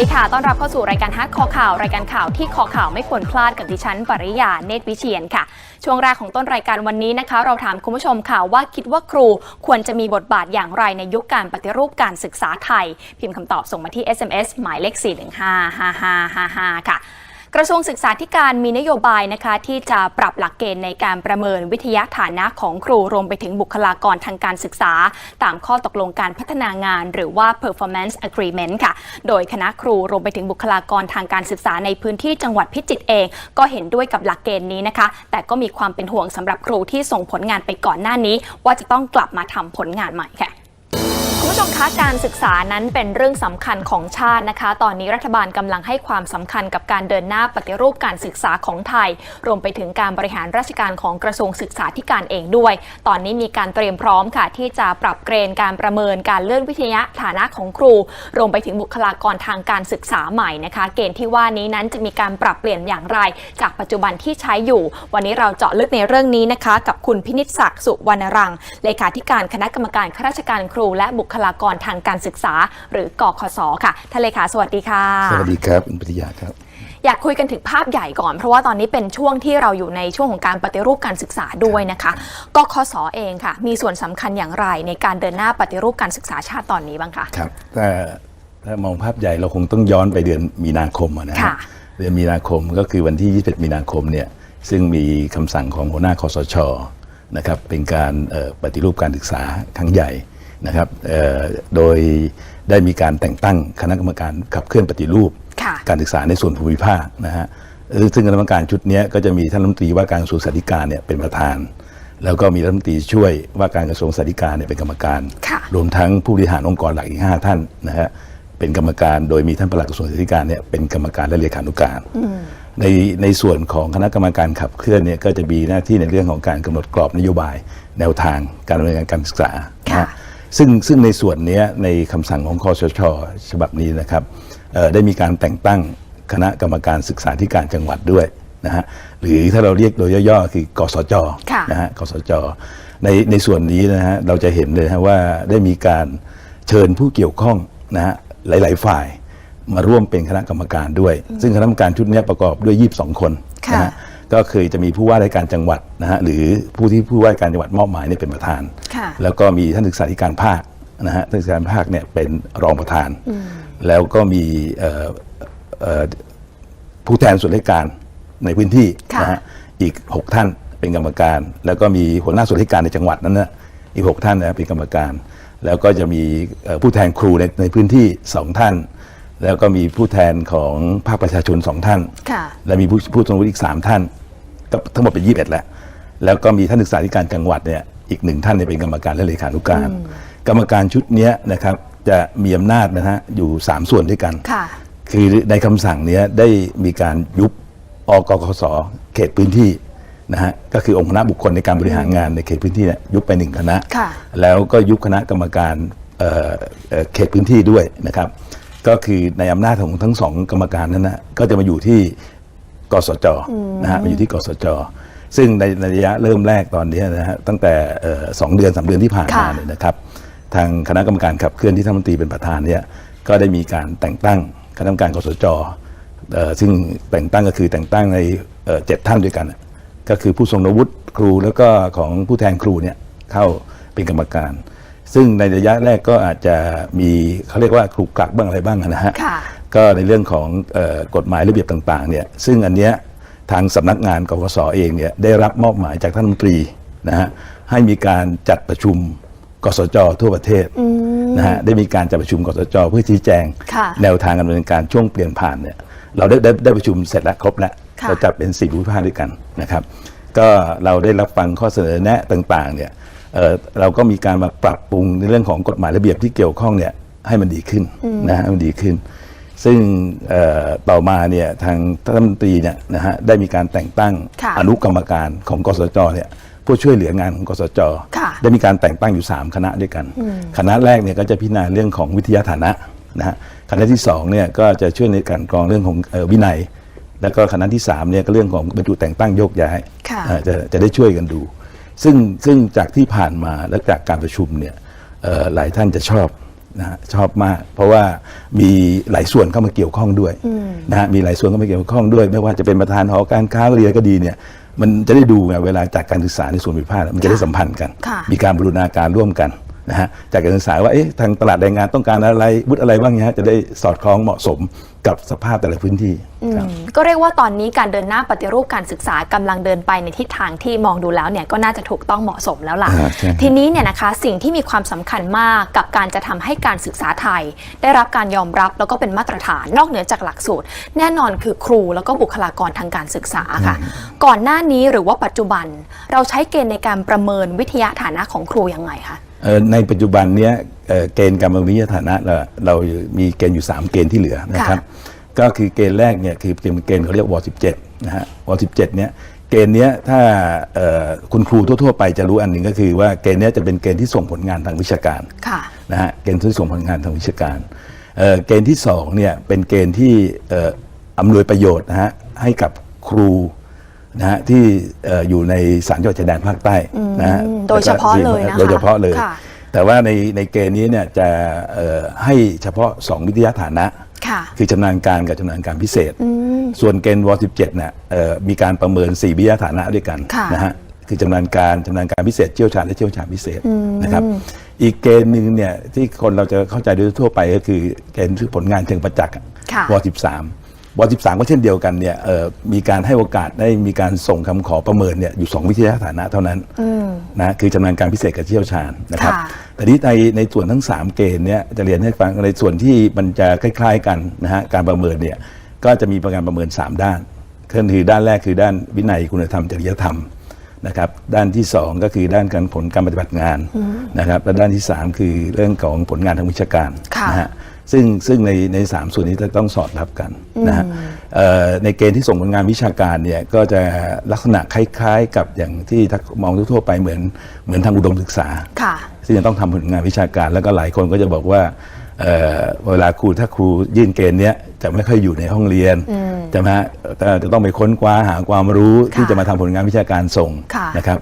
สวัสดีค่ะ ต้อนรับเข้าสู่รายการฮักคอข่าว รายการข่าวที่คอข่าวไม่ควรพลาดกับดิฉัน ปริยา เนตรวิเชียนค่ะ ช่วงแรกของต้นรายการวันนี้นะคะ เราถามคุณผู้ชมค่ะว่าคิดว่าครูควรจะมีบทบาทอย่างไรในยุคการปฏิรูปการศึกษาไทย พิมพ์คำตอบส่งมาที่ SMS หมายเลข 4155555 ค่ะ กระทรวงศึกษาธิการมีนโยบายนะคะที่จะปรับหลักเกณฑ์ในการประเมินวิทยาฐานะของครูรวมไปถึงบุคลากรทางการศึกษา ตามข้อตกลงการพัฒนางาน หรือว่า performance agreement ค่ะ โดยคณะครูรวมไปถึงบุคลากรทางการศึกษาในพื้นที่จังหวัดพิจิตรเอง ก็เห็นด้วยกับหลักเกณฑ์นี้นะคะ แต่ก็มีความเป็นห่วงสำหรับครูที่ส่งผลงานไปก่อนหน้านี้ ว่าจะต้องกลับมาทำผลงานใหม่ค่ะ คุณผู้ชมคะการศึกษานั้นเป็นเรื่องสำคัญของชาตินะคะ ตอนนี้รัฐบาลกำลังให้ความสำคัญกับการเดินหน้าปฏิรูปการศึกษาของไทย รวมไปถึงการบริหารราชการของกระทรวงศึกษาธิการเองด้วย ตอนนี้มีการเตรียมพร้อมค่ะ ที่จะปรับเกรนการประเมินการเลื่อนวิทยาฐานะของครู รวมไปถึงบุคลากรทางการศึกษาใหม่นะคะ เกณฑ์ที่ว่านี้นั้นจะมีการปรับเปลี่ยนอย่างไร จากปัจจุบันที่ใช้อยู่ วันนี้เราเจาะลึกในเรื่องนี้นะคะ กับคุณพินิจศักดิ์สุวรรณรังเลขาธิการคณะกรรมการข้าราชการครูและบุคลากรทางการศึกษา หรือกคสค่ะท่านเลขาสวัสดีค่ะ สวัสดีครับคุณปริยาครับอยากคุยกันถึงภาพใหญ่ก่อน เพราะว่าตอนนี้เป็นช่วงที่เราอยู่ในช่วงของการปฏิรูปการศึกษาด้วยนะคะกคสเองค่ะ มีส่วนสำคัญอย่างไรในการเดินหน้าปฏิรูปการศึกษาชาติตอนนี้บ้างคะครับถ้าถ้ามองภาพใหญ่เราคงต้องย้อนไปเดือนมีนาคมอะนะฮะค่ะเดือนมีนาคมก็คือวันที่ 21 มีนาคมเนี่ยซึ่งมีคำสั่งของหัวหน้าคอสชนะครับเป็นการเอ่อปฏิรูปการศึกษาครั้งใหญ่ นะครับเอ่อโดยได้มีการแต่งตั้งคณะกรรมการขับเคลื่อนปฏิรูปค่ะการศึกษาในส่วนภูมิภาคนะฮะเอ่อซึ่งคณะกรรมการชุดเนี้ยก็จะมีท่านรัฐมนตรีว่าการกระทรวงสาธารณสุขเนี่ยเป็นประธาน แล้วก็มีรัฐมนตรีช่วยว่าการกระทรวงสาธารณสุขเนี่ยเป็นกรรมการค่ะรวมทั้งผู้บริหารองค์กรหลักอีก 5 ท่านนะฮะเป็นกรรมการโดยมีท่านปลัดกระทรวงสาธารณสุขเนี่ยเป็นกรรมการและเลขานุการในในส่วนของคณะกรรมการขับเคลื่อนเนี่ยก็จะมีหน้าที่ในเรื่องของการกำหนดกรอบนโยบาย แนวทางการดำเนินการการศึกษานะค่ะฮะ ซึ่งซึ่งในส่วนเนี้ยในคำสั่งของคอสชฉบับนี้นะครับเอ่อได้มีการแต่งตั้งคณะกรรมการศึกษาธิการจังหวัดด้วยนะฮะหรือถ้าเราเรียกโดยย่อๆคือกสจค่ะนะฮะกสจในในส่วนนี้นะฮะเราจะเห็นเลยฮะว่าได้มีการเชิญผู้เกี่ยวข้องนะฮะหลาย ๆ ฝ่ายมาร่วมเป็นคณะกรรมการด้วย ซึ่งคณะกรรมการชุดเนี้ยประกอบด้วย 22 คนค่ะนะฮะ ก็เคยจะมีผู้ว่าราชการจังหวัดนะฮะหรือผู้ที่ผู้ว่าราชการจังหวัดมอบหมายเนี่ยเป็นประธาน ค่ะ แล้วก็มีท่านศึกษาธิการภาคนะฮะท่านศึกษาธิการภาคเนี่ยเป็นรองประธาน แล้วก็มีเอ่อเอ่อผู้แทนส่วนราชการในพื้นที่ค่ะนะฮะอีก 6 ท่านเป็นกรรมการ แล้วก็มีหัวหน้าส่วนราชการในจังหวัดนั้นนะอีก 6 ท่านนะเป็นกรรมการ แล้วก็จะมีเอ่อผู้แทนครูในในพื้นที่ 2 ท่าน แล้วก็มีผู้แทนของภาคประชาชน 2 ท่าน ค่ะ และมีผู้ผู้ทรงวุฒิอีก 3 ท่าน ก็ทั้งหมดเป็น21แล้ว แล้วก็มีท่านศึกษาธิการจังหวัดเนี่ยอีกหนึ่งท่านเนี่ยเป็นกรรมการและเลขานุการ กรรมการชุดเนี้ยนะครับจะมีอำนาจนะฮะอยู่ 3 ส่วนด้วยกันค่ะคือในคำสั่งเนี้ยได้มีการยุบอกกสเขตพื้นที่นะฮะก็คือองค์คณะบุคคลในการบริหารงานในเขตพื้นที่เนี่ยยุบไปหนึ่งคณะค่ะแล้วก็ยุบคณะกรรมการเอ่อเอ่อเขตพื้นที่ด้วยนะครับ ก็คือในอำนาจของทั้งสองกรรมการนั้นนะก็จะมาอยู่ที่ กสจนะฮะมาอยู่ที่กสจ ซึ่งในในระยะเริ่มแรกตอนนี้นะฮะตั้งแต่เอ่อสองเดือนสามเดือนที่ผ่านมาค่ะเนี่ยนะครับ ทางคณะกรรมการขับเคลื่อนที่ท่านรัฐมนตรีเป็นประธานเนี่ยก็ได้มีการแต่งตั้งคณะกรรมการกสจเอ่อซึ่งแต่งตั้งก็คือแต่งตั้งในเอ่อเจ็ดท่านด้วยกัน ก็คือผู้ทรงวุฒิครูแล้วก็ของผู้แทนครูเนี่ยเข้าเป็นกรรมการ ซึ่งในระยะแรกก็อาจจะมีเขาเรียกว่าคลุกคลักบ้างอะไรบ้างนะฮะค่ะ ก็ในเรื่องของเออกฎหมายระเบียบต่างๆเนี่ยซึ่งอันเนี้ยทางสำนักงานกกสเองเนี่ยได้รับมอบหมายจากท่านรัฐมนตรีนะฮะให้มีการจัดประชุมกสจทั่วประเทศนะฮะได้มีการจัดประชุมกสจเพื่อชี้แจงค่ะแนวทางการดำเนินการช่วงเปลี่ยนผ่านเนี่ยเราได้ได้ได้ประชุมเสร็จแล้วครบแล้วค่ะเราจัดเป็นสี่ภูมิภาคด้วยกันนะครับ ก็เราได้รับฟังข้อเสนอแนะต่างๆเนี่ยเอ่อเราก็มีการมาปรับปรุงในเรื่องของกฎหมายระเบียบที่เกี่ยวข้องเนี่ยให้มันดีขึ้นนะฮะให้มันดีขึ้น ซึ่งเอ่อต่อมาเนี่ยทางท่านรัฐมนตรีเนี่ยนะฮะได้มีการแต่งตั้งค่ะอนุกรรมการของกสจเนี่ยผู้ช่วยเหลืองานของกสจค่ะได้มีการแต่งตั้งอยู่ 3 คณะด้วยกัน คณะแรกเนี่ยก็จะพิจารณาเรื่องของวิทยาฐานะนะฮะคณะที่2เนี่ยก็จะช่วยในการกรองเรื่องของเอ่อวินัย แล้วก็คณะที่3เนี่ยก็เรื่องของบรรจุแต่งตั้งโยกย้ายค่ะเอ่อจะจะได้ช่วยกันดู ซึ่งซึ่งจากที่ผ่านมาและจากการประชุมเนี่ยเอ่อหลายท่านจะชอบ นะฮะชอบมาก เพราะว่ามีหลายส่วนเข้ามาเกี่ยวข้องด้วยนะฮะมีหลายส่วนเข้ามาเกี่ยวข้องด้วย ไม่ว่าจะเป็นประธานหอการค้าเรียก็ดีเนี่ยมันจะได้ดูไงเวลาจากการศึกษาในส่วนภูมิภาคมันจะได้สัมพันธ์กันค่ะมีการบรูรณาการร่วมกัน นะฮะจากการศึกษาว่าเอ๊ะทางตลาดแรงงานต้องการอะไรวุฒิอะไรบ้างเนี่ยฮะจะได้สอดคล้องเหมาะสมกับสภาพแต่ละพื้นที่ครับ ก็เรียกว่าตอนนี้การเดินหน้าปฏิรูปการศึกษากำลังเดินไปในทิศทางที่มองดูแล้วเนี่ยก็น่าจะถูกต้องเหมาะสมแล้วล่ะ อ่าใช่ทีนี้เนี่ยนะคะสิ่งที่มีความสำคัญมากกับการจะทำให้การศึกษาไทย ได้รับการยอมรับแล้วก็เป็นมาตรฐานนอกเหนือจากหลักสูตร แน่นอนคือครูแล้วก็บุคลากรทางการศึกษาค่ะ ก่อนหน้านี้หรือว่าปัจจุบัน เราใช้เกณฑ์ในการประเมินวิทยาฐานะของครูยังไงคะเอ่อ ในปัจจุบันเนี้ยเอ่อเกณฑ์การบำรุงฐานะเราเรามีเกณฑ์อยู่ 3 เกณฑ์ที่เหลือนะครับ ก็คือเกณฑ์แรกเนี่ยคือเป็นเกณฑ์เขาเรียกว17นะฮะว17เนี่ยเกณฑ์เนี้ยถ้าเอ่อคุณครูทั่ว ๆ ไปจะรู้อันหนึ่งก็คือว่าเกณฑ์เนี้ยจะเป็นเกณฑ์ที่ส่งผลงานทางวิชาการค่ะนะฮะเกณฑ์ที่ส่งผลงานทางวิชาการเอ่อเกณฑ์ที่สองเนี่ยเป็นเกณฑ์ที่เอ่ออำนวยประโยชน์นะฮะให้กับครู นะฮะที่อยู่ในสารจังหวัดชายแดนภาคใต้นะโดยเฉพาะเลยนะคะโดยเฉพาะเลย แต่ว่าในในเกณฑ์นี้เนี่ยจะให้เฉพาะ 2 วิทยาฐานะ คือชำนาญการกับชำนาญการพิเศษ ส่วนเกณฑ์วอ17เนี่ยมีการประเมิน 4 วิทยาฐานะด้วยกันนะฮะคือชำนาญการชำนาญการพิเศษเชี่ยวชาญและเชี่ยวชาญพิเศษนะครับอีกเกณฑ์หนึ่งเนี่ยที่คนเราจะเข้าใจโดยทั่วไปก็คือเกณฑ์ผลงานเชิงประจักษ์วอ13 วสิบสามก็เช่นเดียวกันเนี่ยมีการให้โอกาสได้มีการส่งคำขอประเมินเนี่ยอยู่ 2 วิทยาฐานะเท่านั้นนะคือจำนานการพิเศษกับเชี่ยวชาญนะครับแต่นี้ในในส่วนทั้ง 3 เกณฑ์เนี่ยจะเรียนให้ฟังในส่วนที่มันจะคล้าย ๆกันนะฮะการประเมินเนี่ยก็จะมีการประเมิน 3 ด้านก็คือด้านแรกคือด้านวินัยคุณธรรมจริยธรรมนะครับด้านที่ 2 ก็คือด้านการผลการปฏิบัติงานนะครับและด้านที่ 3 คือเรื่องของผลงานทางวิชาการนะฮะ ซึ่งซึ่งในในสามส่วนนี้จะต้องสอดรับกันนะฮะเอ่อในเกณฑ์ที่ส่งผลงานวิชาการเนี่ยก็จะลักษณะคล้ายๆ กับอย่างที่ถ้ามองทั่วๆไปเหมือนเหมือนทางอุดมศึกษา ค่ะ ซึ่งจะต้องทำผลงานวิชาการแล้วก็หลายคนก็จะบอกว่าเอ่อเวลาครูถ้าครูยื่นเกณฑ์เนี้ยจะไม่ค่อยอยู่ในห้องเรียนจะมาแต่จะต้องไปค้นคว้าหาความรู้ที่จะมาทำผลงานวิชาการส่งค่ะ นะครับ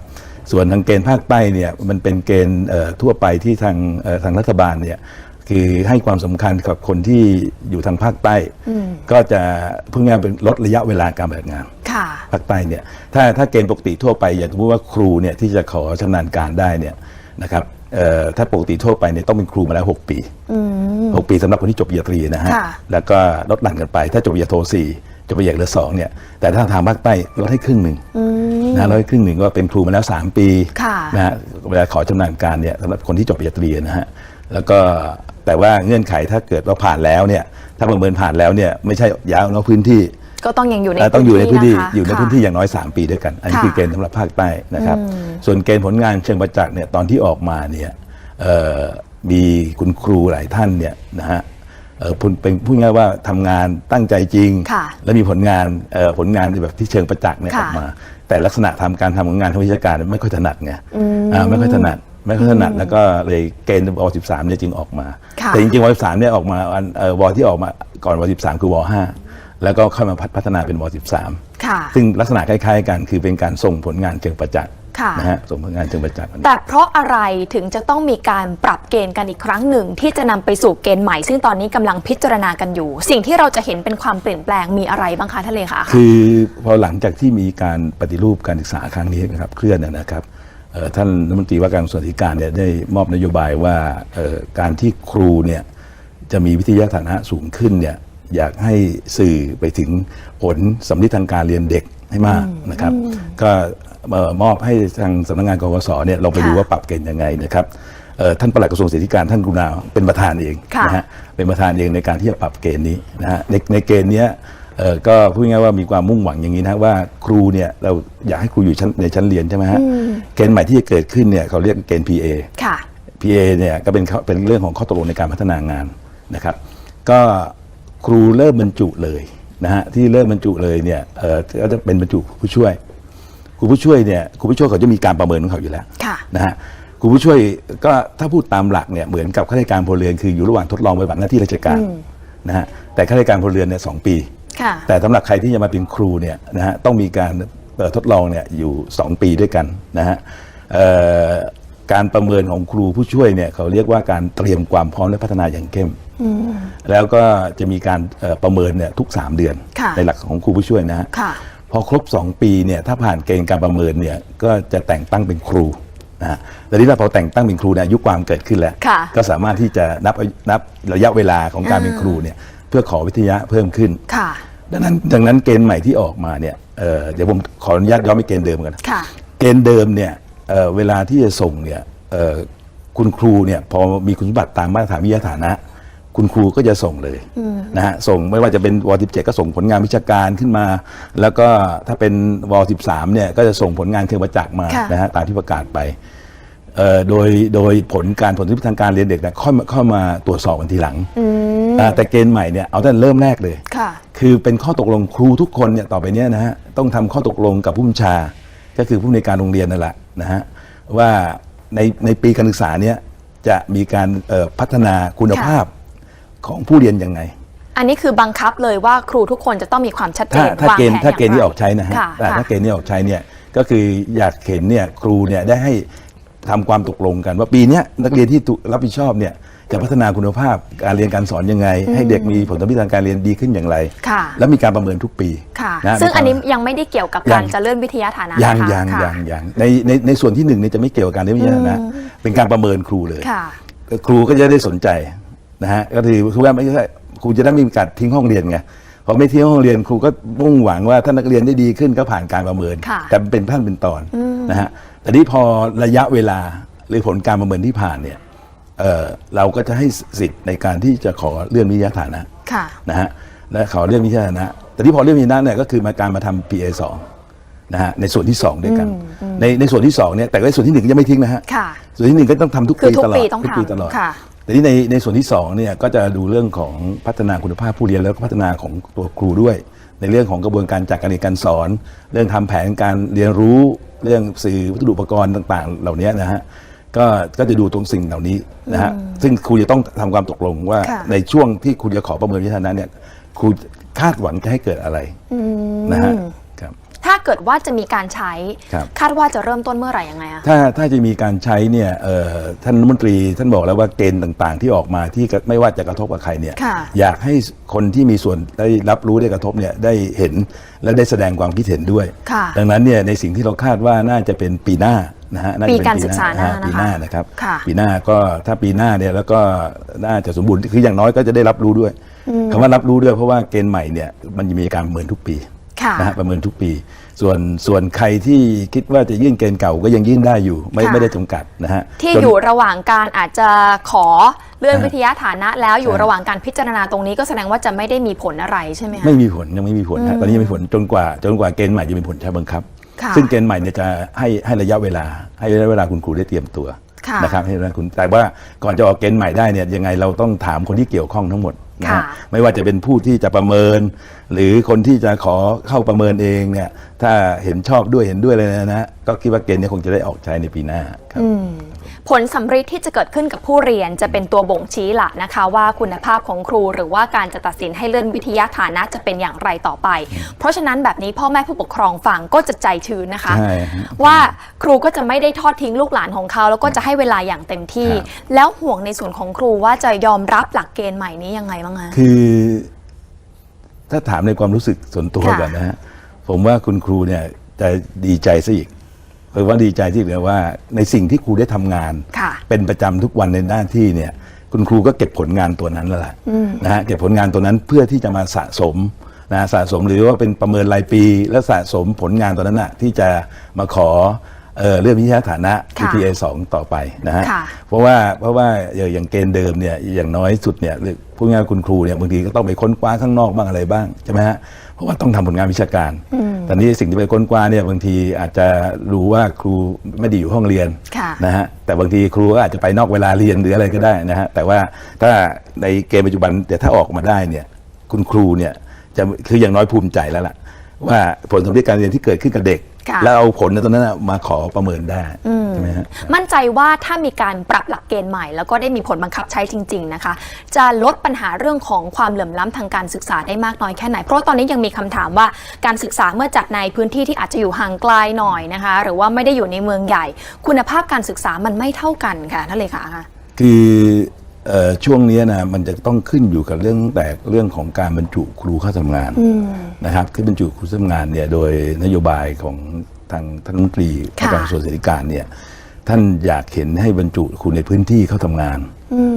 ส่วนทางเกณฑ์ภาคใต้เนี่ยมันเป็นเกณฑ์เอ่อทั่วไปที่ทางเอ่อทางรัฐบาลเนี่ย คือให้ความสำคัญกับคนที่อยู่ทางภาคใต้ ก็จะเพิ่งเป็นลดระยะเวลาการปฏิบัติงานค่ะภาคใต้เนี่ยถ้าถ้าเกณฑ์ปกติทั่วไป อย่างสมมติว่าครูเนี่ยที่จะขอชำนาญการได้เนี่ยนะครับเอ่อถ้าปกติทั่วไปเนี่ยต้องเป็นครูมาแล้ว 6 ปีหกปีสำหรับคนที่จบปริญญาตรีนะฮะค่ะแล้วก็ลดหลั่นกันไป ถ้าจบปริญญาโทสี่จบปริญญาเอกเหลือสองเนี่ยแต่ถ้าทางภาคใต้ลดให้ครึ่งหนึ่งนะลดให้ครึ่งหนึ่งก็เป็นครูมาแล้ว 3 ปีค่ะนะฮะเวลาขอชำนาญการเนี่ยสำหรับคนที่จบปริญญาตรีนะฮะ แล้วก็แต่ว่าเงื่อนไขถ้าเกิดว่าผ่านแล้วเนี่ยถ้าประเมินผ่านแล้วเนี่ยไม่ใช่ย้ายออกนอกพื้นที่ก็ต้องยังอยู่ในเอ่อต้องอยู่ในพื้นที่ะคะอยู่ในพื้นที่อย่างน้อย 3 ปีด้วยกัน อันนี้ค่ะคือเกณฑ์สำหรับภาคใต้นะครับ ส่วนเกณฑ์ผลงานเชิงประจักษ์เนี่ยตอนที่ออกมาเนี่ยเอ่อมีคุณครูหลายท่านเนี่ยนะฮะเอ่อพูดเป็นพูดง่ายๆว่าทำงานตั้งใจจริงค่ะและมีผลงานเอ่อผลงานแบบที่เชิงประจักษ์เนี่ยอค่ะอกมา แต่ลักษณะทำการทำของงานทางวิชาการไม่ค่อยถนัดไงอ่าไม่ค่อยถนัด ไม่ค่อยถนัดแล้วก็เลยเกณฑ์ว13เนี่ยจึงออกมา ค่ะแต่จริงๆว13เนี่ยออกมาอันเอ่อวที่ออกมาก่อนว13คือว5แล้วก็ค่อยมาพัฒนาเป็นว13ค่ะ ซึ่งลักษณะคล้ายๆกันคือเป็นการส่งผลงานเชิงประจักษ์ค่ะ นะฮะส่งผลงานเชิงประจักษ์ แต่เพราะอะไรถึงจะต้องมีการปรับเกณฑ์กันอีกครั้งหนึ่ง ที่จะนำไปสู่เกณฑ์ใหม่ ซึ่งตอนนี้กำลังพิจารณากันอยู่ สิ่งที่เราจะเห็นเป็นความเปลี่ยนแปลงมีอะไรบ้างคะท่านเลขาคะ คือพอหลังจากที่มีการปฏิรูปการศึกษาครั้งนี้นะครับเคลื่อนนะครับเอ่อ ท่านรัฐมนตรีว่าการกระทรวงศึกษาธิการเนี่ยได้มอบนโยบายว่าเอ่อการที่ครูเนี่ยจะมีวิทยาฐานะสูงขึ้นเนี่ยอยากให้สื่อไปถึงผลสำลิดทางการเรียนเด็กให้มากนะครับ ก็เอ่อมอบให้ทางสำนักงานกกศเนี่ยลองไปดูค่ะว่าปรับเกณฑ์ยังไงนะครับเอ่อท่านปลัดกระทรวงศึกษาธิการท่านกรุณาเป็นประธานเองค่ะนะฮะเป็นประธานเองในการที่จะปรับเกณฑ์นี้นะฮะในในเกณฑ์เนี้ยเอ่อ ก็พูดง่ายๆว่ามีความมุ่งหวังอย่างนี้นะว่าครูเนี่ยเราอยากให้ครูอยู่ชั้นในชั้นเรียนใช่ไหมฮะเกณฑ์ใหม่ที่จะเกิดขึ้นเนี่ยเขาเรียกเกณฑ์ PA ค่ะ PA เนี่ยก็เป็นเขาเป็นเรื่องของข้อตกลงในการพัฒนางานนะครับ ก็ครูเริ่มบรรจุเลยนะฮะที่เริ่มบรรจุเลยเนี่ยเอ่อก็จะเป็นบรรจุผู้ช่วยครูผู้ช่วยเนี่ยครูผู้ช่วยเขาจะมีการประเมินของเขาอยู่แล้วค่ะนะฮะครูผู้ช่วยก็ถ้าพูดตามหลักเนี่ยเหมือนกับข้าราชการพลเรือนคืออยู่ระหว่างทดลองปฏิบัติหน้าที่ราชการนะฮะแต่ข้าราชการพลเรือนเนี่ยสองปีค่ะ แต่สำหรับใครที่จะมาเป็นครูเนี่ยนะฮะต้องมีการเอ่อทดลองเนี่ยอยู่ 2 ปีด้วยกันนะฮะเอ่อการประเมินของครูผู้ช่วยเนี่ยเขาเรียกว่าการเตรียมความพร้อมและพัฒนาอย่างเข้ม แล้วก็จะมีการเอ่อประเมินเนี่ยทุก 3 เดือนค่ะในหลักของครูผู้ช่วยนะฮะค่ะพอครบ 2 ปีเนี่ยถ้าผ่านเกณฑ์การประเมินเนี่ยก็จะแต่งตั้งเป็นครูนะฮะแต่นี้ถ้าพอแต่งตั้งเป็นครูเนี่ยอายุความเกิดขึ้นแล้วค่ะก็สามารถที่จะนับนับระยะเวลาของการเป็นครูเนี่ยเพื่อขอวิทยาเพิ่มขึ้นค่ะ ดังนั้นดังนั้นเกณฑ์ใหม่ที่ออกมาเนี่ยเอ่อเดี๋ยวผมขออนุญาตย้อนไปเกณฑ์เดิมกันค่ะเกณฑ์เดิมเนี่ยเอ่อเวลาที่จะส่งเนี่ยเอ่อคุณครูเนี่ยพอมีคุณสมบัติตามมาตรฐานวิทยาฐานะ คุณครูก็จะส่งเลยนะฮะส่งไม่ว่าจะเป็นว17ก็ส่งผลงานวิชาการขึ้นมา แล้วก็ถ้าเป็นว13เนี่ยก็จะส่งผลงานเชิงประจักษ์มาค่ะนะฮะตามที่ประกาศไปเอ่อโดยโดยผลการผลทางการเรียนเด็กเนี่ยเข้ามาเข้ามาตรวจสอบกันทีหลังอ่าแต่เกณฑ์ใหม่เนี่ยเอาตั้งแต่เริ่มแรกเลย ค่ะคือเป็นข้อตกลงครูทุกคนเนี่ยต่อไปเนี้ยนะฮะต้องทำข้อตกลงกับผู้บัญชา ก็คือผู้ในวยการโรงเรียนนั่นแหละนะฮะว่าในในปีการศึกษาเนี้ยจะมีการเอ่อพัฒนาคุณภาพของผู้เรียนยังไง อันนี้คือบังคับเลยว่าครูทุกคนจะต้องมีความชัดเจถ้านถ้าวางเกณฑ์แผนถ้าเกณฑ์ย่งที่ไรออกใช้นะฮะค่ะแต่ค่ะถ้าเกณฑ์ที่ออกใช้เนี่ยก็คืออยากเห็นเนี่ยครูเนี่ยได้ให้ทำความตกลงกัน ว่าปีเนี้ยนักเรียนที่ถูกรับผิดชอบเนี่ย จะพัฒนาคุณภาพการเรียนการสอนยังไง ให้เด็กมีผลตอบรับทางการเรียนดีขึ้นอย่างไร ค่ะ แล้วมีการประเมินทุกปีค่ะ นะซึ่งอันนี้ใยังไม่ได้เกี่ยวกับยัการงจะเลื่อนวิทยาฐานะยังนะคะยังค่ะ ยังยังในในในส่วนที่หนึ่งเนี่ยจะไม่เกี่ยวกับการเรียนวิทยาฐานะ เป็นการประเมินครูเลย ค่ะ ครูก็จะได้สนใจนะฮะก็คือคือว่าไม่ใช่ครูจะได้ไม่มีการทิ้งห้องเรียนไงพอไม่ทิ้งห้องเรียนครูก็มุ่งหวังว่าถ้านักเรียนได้ดีขึ้นก็ผ่านการประเมิน ค่ะแต่เป็นขั้นเป็นตอนนะฮะแต่นี้พอระยะเวลาหรือผลการประเมินที่ผ่านเนี่ย เอ่อเราก็จะให้สิทธิ์ในการที่จะขอเลื่อนวิทยาฐานะค่ะนะฮะและขอเรื่องวิทยาฐานะ แต่ที่พอเรื่องวิทยาฐานะเนี่ยก็คือมาการมาทำ PA 2นะฮะในส่วนที่ 2 ด้วยกัน ในในส่วนที่ 2เนี่ยแต่ในส่วนที่1ก็ยังไม่ทิ้งนะฮะค่ะส่วนที่หนึ่งก็ต้องทำทุกคือปีทุกตลอดปีต้องทุกปีทำตลอดค่ะแต่ที่ในในส่วนที่2เนี่ยก็จะดูเรื่องของพัฒนาคุณภาพผู้เรียนแล้วก็พัฒนาของตัวครูด้วย ในเรื่องของกระบวนการจัดการเรียนการสอน เรื่องทำแผนการเรียนรู้เรื่องสื่อวัสดุอุปกรณ์ต่าง ๆ เหล่านี้นะฮะ ก็ก็จะดูตรงสิ่งเหล่านี้นะฮะซึ่งครูจะต้องทำความตกลงว่าค่ะ ในช่วงที่คุณจะขอประเมินวิทยาฐานะเนี่ยครูคาดหวังจะให้เกิดอะไรนะฮะครับ ถ้าเกิดว่าจะมีการใช้ ครับ คาดว่าจะเริ่มต้นเมื่อไหร่ยังไงอะ ถ้าถ้าจะมีการใช้เนี่ยเอ่อท่านรัฐมนตรีท่านบอกแล้วว่าเกณฑ์ต่างๆ ที่ออกมาที่ไม่ว่าจะกระทบกับใครเนี่ยค่ะ อยากให้คนที่มีส่วนได้รับรู้ได้กระทบเนี่ยได้เห็นและได้แสดงความคิดเห็นด้วย ค่ะ ดังนั้นเนี่ยในสิ่งที่เราคาดว่าน่าจะเป็นปีหน้า นะฮะน่จะปีเป็นการศึกษาหน้าฮะนะคะปีหน้านะครับค่ะปีหน้าก็ถ้าปีหน้าเนี่ยแล้วก็น่าจะสมบูรณ์คืออย่างน้อยก็จะได้รับรู้ด้วยคำว่ารับรู้ด้วยเพราะว่าเกณฑ์ใหม่เนี่ยมันจะมีการประเมินทุกปีค่ะนะฮะประเมินทุกปี ส่วนส่วนใครที่คิดว่าจะยื่นเกณฑ์เก่าก็ยังยื่นได้อยู่ ไม่ค่ะไม่ได้จำกัดนะฮะที่จนอยู่ระหว่างการอาจจะขอเลื่อนอ่าวิทยาฐานะแล้วอยู่ใช่ระหว่างการพิจารณาตรงนี้ก็แสดงว่าจะไม่ได้มีผลอะไรใช่ไหมคะไม่มีผลยังไม่มีผลฮะตอนนี้ยังไม่มีผลจนกว่าจนกว่าเกณฑ์ใหม่จะมีผลใช้บังคับค่ะ ซึ่งเกณฑ์ใหม่เนี่ยจะให้ให้ระยะเวลา ให้ระยะเวลาคุณครูได้เตรียมตัวค่ะนะครับให้ระยะคุณแต่ว่าก่อนจะออกเกณฑ์ใหม่ได้เนี่ยยังไงเราต้องถามคนที่เกี่ยวข้องทั้งหมดนะฮะค่ะไม่ว่าจะเป็นผู้ที่จะประเมิน หรือคนที่จะขอเข้าประเมินเองเนี่ยถ้าเห็นชอบด้วยเห็นด้วยเลยนะฮะก็คิดว่าเกณฑ์เนี้คงจะได้ออกใช้ในปีหน้าครับ ผลสำฤทธิ์ที่จะเกิดขึ้นกับผู้เรียนจะเป็นตัวบ่งชี้ละนะคะว่าคุณภาพของครูหรือว่าการจะตัดสินให้เลื่อนวิทยาฐานะจะเป็นอย่างไรต่อไป เพราะฉะนั้นแบบนี้พ่อแม่ผู้ปกครองฟังก็จะใจชื้นนะคะใช่ฮะว่าครูก็จะไม่ได้ทอดทิ้งลูกหลานของเขา แล้วก็จะให้เวลาอย่างเต็มที่ครับแล้วห่วงในส่วนของครูว่าจะยอมรับหลักเกณฑ์ใหม่นี้ยังไงบ้างคะคือ ถ้าถามในความรู้สึกส่วนตัวค่ะก่อนนะฮะผมว่าคุณครูเนี่ยจะดีใจซะอีก เพราะว่าดีใจที่เหลือว่าในสิ่งที่ครูได้ทำงานค่ะเป็นประจำทุกวันในหน้าที่เนี่ยคุณครูก็เก็บผลงานตัวนั้นแล้วล่ะนะฮะเก็บผลงานตัวนั้นเพื่อที่จะมาสะสมนะสะสมหรือว่าเป็นประเมินรายปี แล้วสะสมผลงานตัวนั้นนะที่จะมาขอ เอ่อเรื่องวิทยาฐานะค่ะ PTA 2 ต่อไปนะฮะค่ะเพราะว่าเพราะว่าอย่างเกณฑ์เดิมเนี่ยอย่างน้อยสุดเนี่ยพูดง่ายๆคุณครูเนี่ยบางทีก็ต้องไปค้นคว้าข้างนอกบ้างอะไรบ้างใช่ไหมฮะเพราะว่าต้องทำผลงานวิชาการแต่นี่สิ่งที่ไปค้นคว้าเนี่ยบางทีอาจจะรู้ว่าครูไม่ได้อยู่ห้องเรียนค่ะนะฮะแต่บางทีครูก็อาจจะไปนอกเวลาเรียนหรืออะไรก็ได้นะฮะแต่ว่าถ้าในเกณฑ์ปัจจุบันเดี๋ยวถ้าออกมาได้เนี่ยคุณครูเนี่ยจะคืออย่างน้อยภูมิใจแล้วล่ะ ว่าผลสำเร็จการเรียนที่เกิดขึ้นกับเด็ก ค่ะ แล้วเอาผลในตรงนั้นนะมาขอประเมินได้ใช่ไหมฮะ มั่นใจว่าถ้ามีการปรับหลักเกณฑ์ใหม่ แล้วก็ได้มีผลบังคับใช้จริง ๆ นะคะ จะลดปัญหาเรื่องของความเหลื่อมล้ำทางการศึกษาได้มากน้อยแค่ไหน เพราะว่าตอนนี้ยังมีคำถามว่าการศึกษาเมื่อจัดในพื้นที่ที่อาจจะอยู่ห่างไกลหน่อยนะคะ หรือว่าไม่ได้อยู่ในเมืองใหญ่ คุณภาพการศึกษามันไม่เท่ากันค่ะท่านเลขาค่ะคือเอ่อ ช่วงนี้นะมันจะต้องขึ้นอยู่กับเรื่องแต่เรื่องของการบรรจุครูเข้าทำงานนะครับคือบรรจุครูเข้าทำงานเนี่ยโดยนโยบายของทางท่านรัฐมนตรีค่ะว่าการกระทรวงศึกษาธิการเนี่ยท่านอยากเห็นให้บรรจุครูในพื้นที่เข้าทำงาน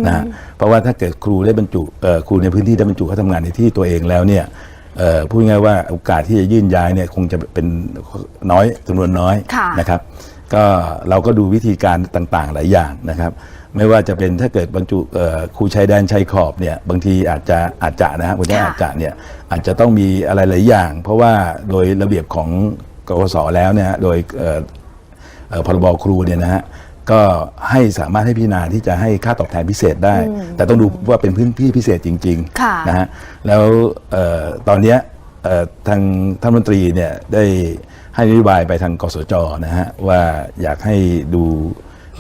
นะฮะเพราะว่าถ้าเกิดครูได้บรรจุเอ่อครูในพื้นที่ได้บรรจุเข้าทำงานในที่ตัวเองแล้วเนี่ยเอ่อพูดง่ายๆว่าโอกาสที่จะยื่นย้ายเนี่ยคงจะเป็นน้อยจำนวนน้อยค่ะนะครับ ก็เราก็ดูวิธีการต่างๆหลายอย่างนะครับ ไม่ว่าจะเป็นถ้าเกิดบรรจุเอ่อครูชายแดนชายขอบเนี่ยบางทีอาจจะอาจจะนะฮะผมจะค่ะอาจจะเนี่ยอาจจะต้องมีอะไรหลายอย่าง เพราะว่าโดยระเบียบของกกศแล้วเนี่ยฮะโดยเอ่อเอ่อพรบครูเนี่ยนะฮะก็ให้สามารถให้พิจารณาที่จะให้ค่าตอบแทนพิเศษได้ แต่ต้องดูว่าเป็นพื้นที่พิเศษจริงค่ะๆนะฮะแล้วเอ่อตอนเนี้ยเอ่อทางท่านรัฐมนตรีเนี่ยได้ให้นโยบายไปทางกสจนะฮะว่าอยากให้ดู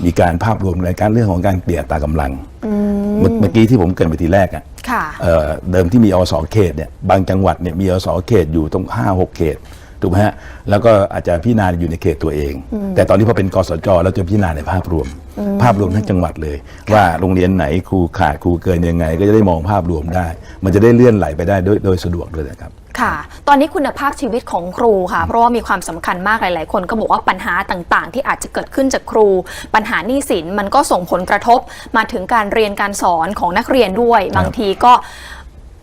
มีการภาพรวมในการเรื่องของการเกลี่ยอัตรากำลังเมื่อเมื่อกี้ที่ผมเกรินไปทีแรกอะค่ะเอ่อเดิมที่มีอสเขตเนี่ยบางจังหวัดเนี่ยมีอสเขตอยู่ตรง5 6เขต ถูกไหมฮะแล้วก็อาจจะพิจารณาอยู่ในเขตตัวเอง แต่ตอนนี้พอเป็นกสจแล้วจะพิจารณาในภาพรวม ภาพรวมทั้งจังหวัดเลย ว่าโรงเรียนไหนครูขาดครูเกินยังไง ก็จะได้มองภาพรวมได้ มันจะได้เลื่อนไหลไปได้โดยโดยสะดวกด้วยนะครับค่ะ ตอนนี้คุณภาพชีวิตของครูค่ะ เพราะว่ามีความสำคัญมากหลาย ๆ คนก็บอกว่าปัญหาต่าง ๆ ที่อาจจะเกิดขึ้นจากครู ปัญหาหนี้สินมันก็ส่งผลกระทบมาถึงการเรียนการสอนของนักเรียนด้วย บางทีก็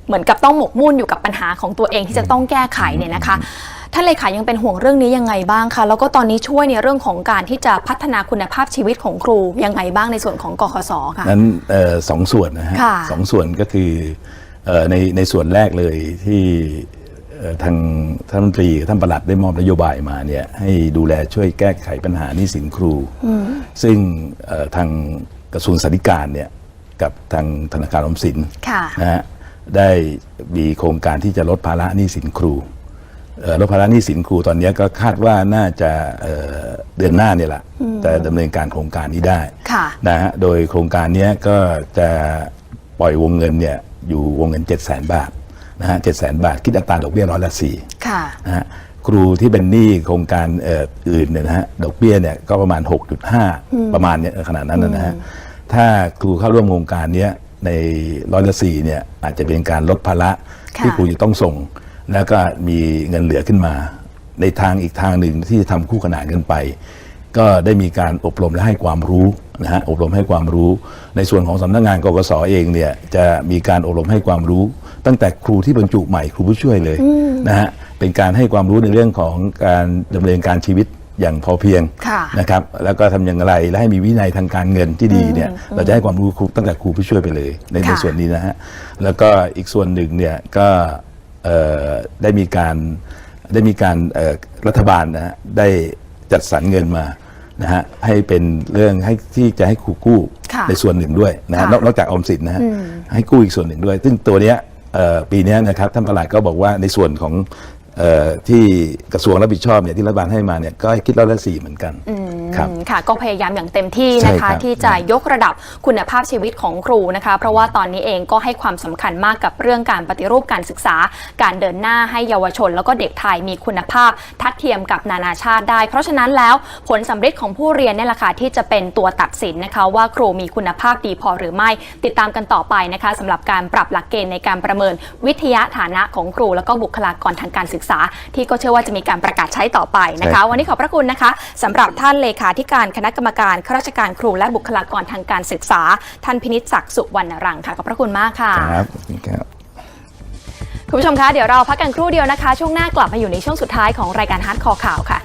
เหมือนกับต้องหมกมุ่นอยู่กับปัญหาของตัวเองที่จะต้องแก้ไขเนี่ยนะคะ ท่านเลขายังเป็นห่วงเรื่องนี้ยังไงบ้างคะ แล้วก็ตอนนี้ช่วยในเรื่องของการที่จะพัฒนาคุณภาพชีวิตของครูยังไงบ้างในส่วนของกคสค่ะนั้นเอ่อสองส่วนนะฮะค่ะสองส่วนก็คือเอ่อในในส่วนแรกเลยที่เอ่อทางท่านรัฐมนตรีท่านประหลัดได้มอบนโยบายมาเนี่ยให้ดูแลช่วยแก้ไขปัญหาหนี้สินครู ซึ่งเอ่อทางกระทรวงสาธารณการเนี่ยกับทางธนาคารออมสินค่ะนะฮะได้มีโครงการที่จะลดภาระหนี้สินครู เอ่อลดภาระหนี้สินครูตอนนี้ก็คาดว่าน่าจะเอ่อเดือนหน้าเนี่ยแหละแต่ดำเนินการโครงการนี้ได้ค่ะนะฮะโดยโครงการเนี้ยก็จะปล่อยวงเงินเนี่ยอยู่วงเงิน 7 0 0 0 0 0 บาทนะฮะ7 0 0 0 0 0บาท คิดอัตราดอกเบี้ยร้อยละสี่ค่ะนะฮะครูที่เป็นหนี้โครงการเอ่ออื่นเนี่ยนะฮะดอกเบี้ยเนี่ยก็ประมาณ 6.5 ประมาณเนี้ยขนาดนั้นนะนะฮะถ้าครูเข้าร่วมโครงการเนี้ยในร้อยละสี่เนี่ยอาจจะเป็นการลดภาระค่ะที่ครูจะต้องส่ง แล้วก็มีเงินเหลือขึ้นมา ในทางอีกทางหนึ่งที่จะทำคู่ขนานกันไป ก็ได้มีการอบรมและให้ความรู้นะฮะอบรมให้ความรู้ ในส่วนของสำนักงานกกสเองเนี่ยจะมีการอบรมให้ความรู้ ตั้งแต่ครูที่บรรจุใหม่ครูผู้ช่วยเลยนะฮะเป็นการให้ความรู้ในเรื่องของการดำเนินการชีวิตอย่างพอเพียงค่ะนะครับแล้วก็ทำอย่างไรและให้มีวินัยทางการเงินที่ดีเนี่ยเราจะให้ความรู้ครูตั้งแต่ครูผู้ช่วยไปเลย ในในค่ะส่วนนี้นะฮะแล้วก็อีกส่วนหนึ่งเนี่ยก็เอ่อ ได้มีการได้มีการเอ่อรัฐบาลนะฮะได้จัดสรรเงินมานะฮะให้เป็นเรื่องให้ที่จะให้ครูกู้ค่ะในส่วนหนึ่งด้วยนะฮะค่ะนอกนอกจากออมสินนะฮะให้กู้อีกส่วนหนึ่งด้วย ซึ่งตัวเนี้ยเอ่อปีเนี้ยนะครับท่านประหลัดก็บอกว่าในส่วนของเอ่อ ที่กระทรวงรับผิดชอบเนี่ยที่รัฐบาลให้มาเนี่ยก็ให้คิดร้อยละสี่เหมือนกันครับอืมค่ะก็พยายามอย่างเต็มที่ใช่นะครัคะบที่จะยกระดับคุณภาพชีวิตของครูนะคะ เพราะว่าตอนนี้เองก็ให้ความสำคัญมากกับเรื่องการปฏิรูปการศึกษา การเดินหน้าให้เยาวชน แล้วก็เด็กไทยมีคุณภาพทัดเทียมกับนานาชาติได้ เพราะฉะนั้นแล้วผลสำเร็จของผู้เรียนเนี่ยแหละค่ะที่จะเป็นตัวตัดสินนะคะว่าครูมีคุณภาพดีพอหรือไม่ติดตามกันต่อไปนะคะสำหรับการปรับหลักเกณฑ์ในการประเมินวิทยาฐานะของครู แล้วก็บุคลากรทางการศึกษาที่ก็เชื่อว่าจะมีการประกาศใช้ต่อไปนะใช่ครัคะบวันนี้ขอบพระคุณนะคะสำหรับท่านเลขาธิการคณะกรรมการข้าราชการครูและบุคลากรทางการศึกษา ท่านพินิจศักดิ์สุวรรณรังค์ค่ะขอบพระคุณมากค่ะครับขอบคุณครับคุณผู้ชมคะเดี๋ยวเราพักกันครู่เดียวนะคะ ช่วงหน้ากลับมาอยู่ในช่วงสุดท้ายของรายการฮาร์ดคอร์ข่าวค่ะ